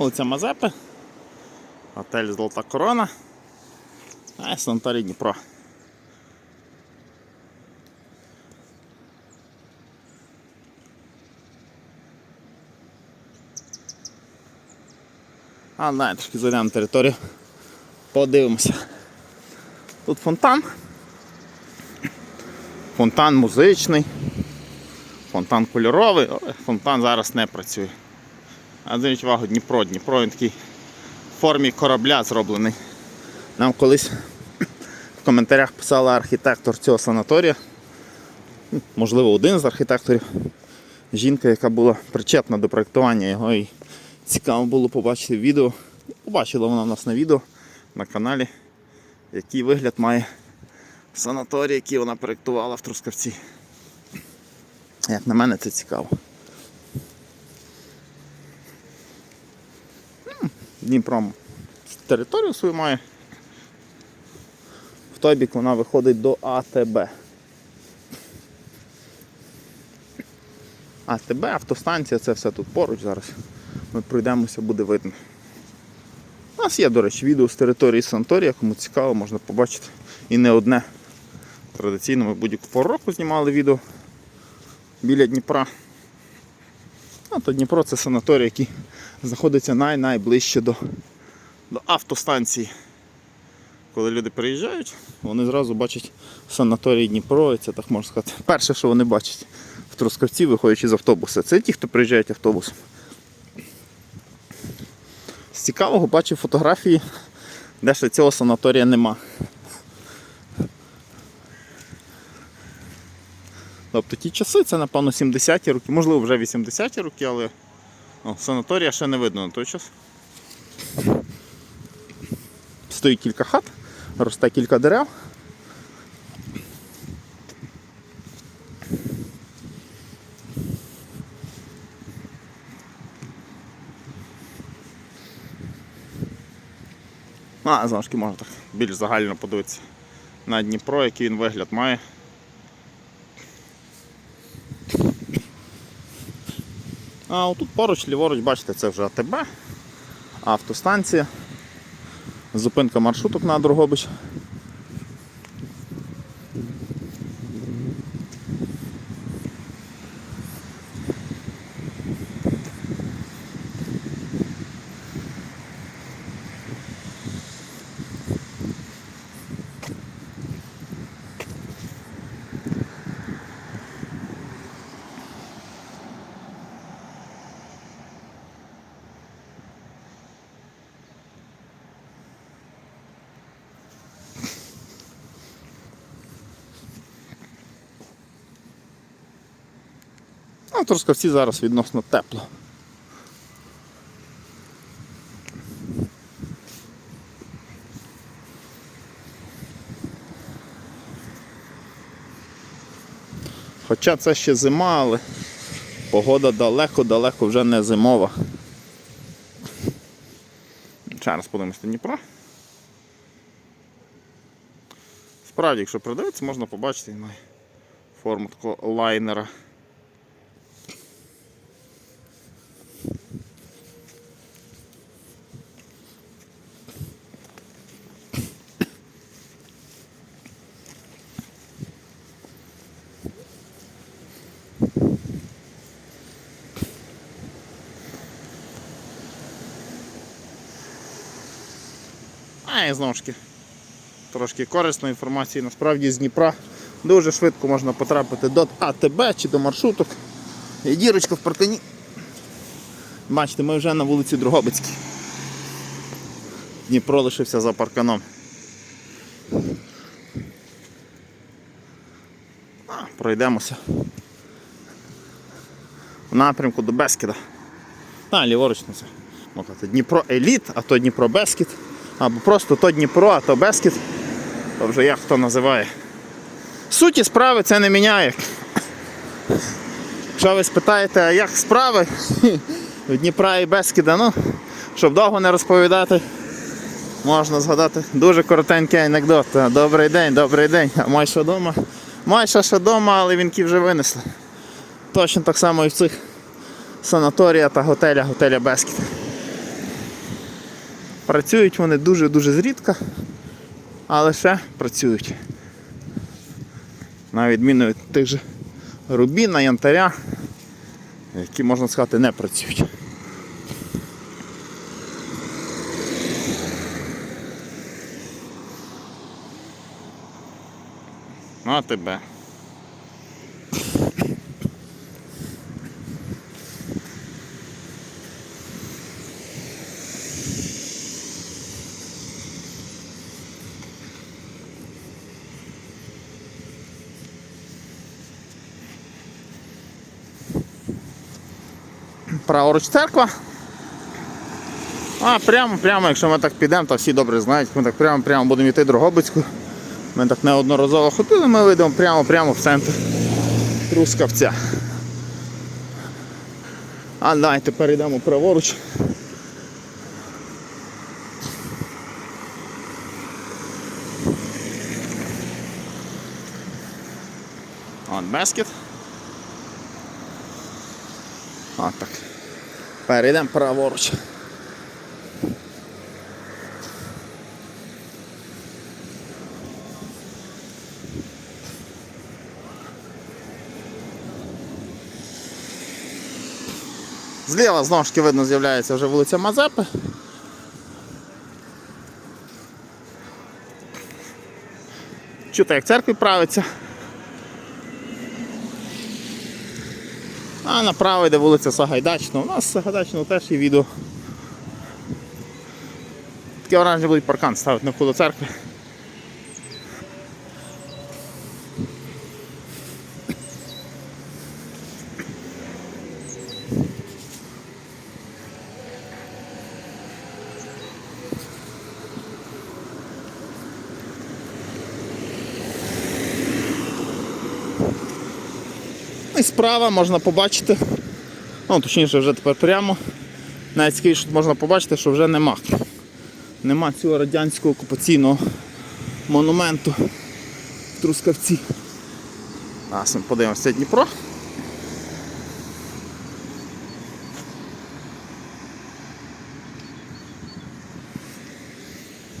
Вулиця Мазепи. Готель Золота Корона. А санаторій Дніпро. А, давай трошки зайдемо територію. Подивимося. Тут фонтан. Фонтан музичний. Фонтан кольоровий, фонтан зараз не працює. А зверніть увагу, Дніпро. Дніпро він такий в формі корабля зроблений. Нам колись в коментарях писала архітектор цього санаторія. Можливо, один з архітекторів. Жінка, яка була причетна до проєктування його. І цікаво було побачити відео. Побачила вона в нас на відео на каналі, який вигляд має санаторій, який вона проєктувала в Трускавці. Як на мене, це цікаво. М, Дніпро територію свою має. В той бік вона виходить до АТБ. АТБ, автостанція, це все тут поруч зараз. Ми пройдемося, буде видно. У нас є, до речі, відео з території санаторія, кому цікаво, можна побачити. І не одне. Традиційно ми будь-яку пору року знімали відео біля Дніпра. А то Дніпро це санаторій, який знаходиться най-найближче до, до автостанції. Коли люди приїжджають, вони зразу бачать санаторій Дніпро, і це так можна сказати. Перше, що вони бачать в Трускавці, виходячи з автобуса, це ті, хто приїжджають автобусом. З цікавого бачив фотографії, де ще цього санаторія нема. Тобто ті часи, це напевно 70-ті роки, можливо вже 80-ті роки, але о, санаторія ще не видно на той час. Стоїть кілька хат, росте кілька дерев. А, знову ж можна так більш загально подивитися на Дніпро, який він вигляд має. А отут поруч, ліворуч, бачите, це вже АТБ, автостанція, зупинка маршруток на Дрогобич. А в зараз відносно тепло. Хоча це ще зима, але погода далеко-далеко вже не зимова. Ще раз подивимося на Дніпро. Справді, якщо придивитися, можна побачити форму такого лайнера. А знову ж таки, трошки корисної інформації. Насправді з Дніпра дуже швидко можна потрапити до АТБ чи до маршруток. Є дірочка в паркані. Бачите, ми вже на вулиці Другобицькій. Дніпро лишився за парканом. Пройдемося. В напрямку до Бескіда. А, ліворуч на це. Дніпро Еліт, а то Дніпро Бескід. Або просто то Дніпро, а то Бескід. То вже як хто називає. Суті справи це не міняє. Якщо ви спитаєте, а як справи в Дніпра і Бескіда, ну, щоб довго не розповідати, можна згадати дуже коротенький анекдот. Добрий день, добрий день. А Майша вдома? Майша ще вдома, але вінки вже винесли. Точно так само і в цих санаторіях та готелях, готеля Бескід. Працюють вони дуже-дуже зрідка, але ще працюють. На відміну від тих же рубіна, янтаря, які, можна сказати, не працюють. Ну, а тебе. Праворуч церква. А прямо, прямо, якщо ми так підемо, то всі добре знають, ми так прямо прямо будемо йти Дрогобицьку. Ми так неодноразово ходили, ми вийдемо прямо прямо в центр Трускавця. А давай тепер йдемо праворуч. От Бескет. От так. Перейдемо праворуч. Зліва знову ж таки видно з'являється вже вулиця Мазепи. Чути, як церкві правиться. А направо йде вулиця Сагайдачна. У нас Сагайдачного теж є відео. Таке оранжевий паркан ставити навколо церкви. І справа можна побачити, ну точніше вже тепер прямо. Навіть що можна побачити, що вже нема. Нема цього радянського окупаційного монументу в Трускавці. Зараз ми подивимося Дніпро.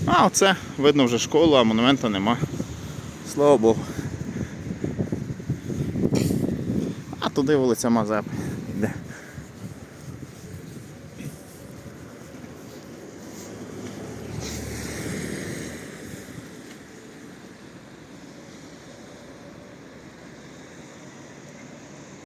А, оце видно вже школу, а монумента нема. Слава Богу. туди вулиця Мазеп йде.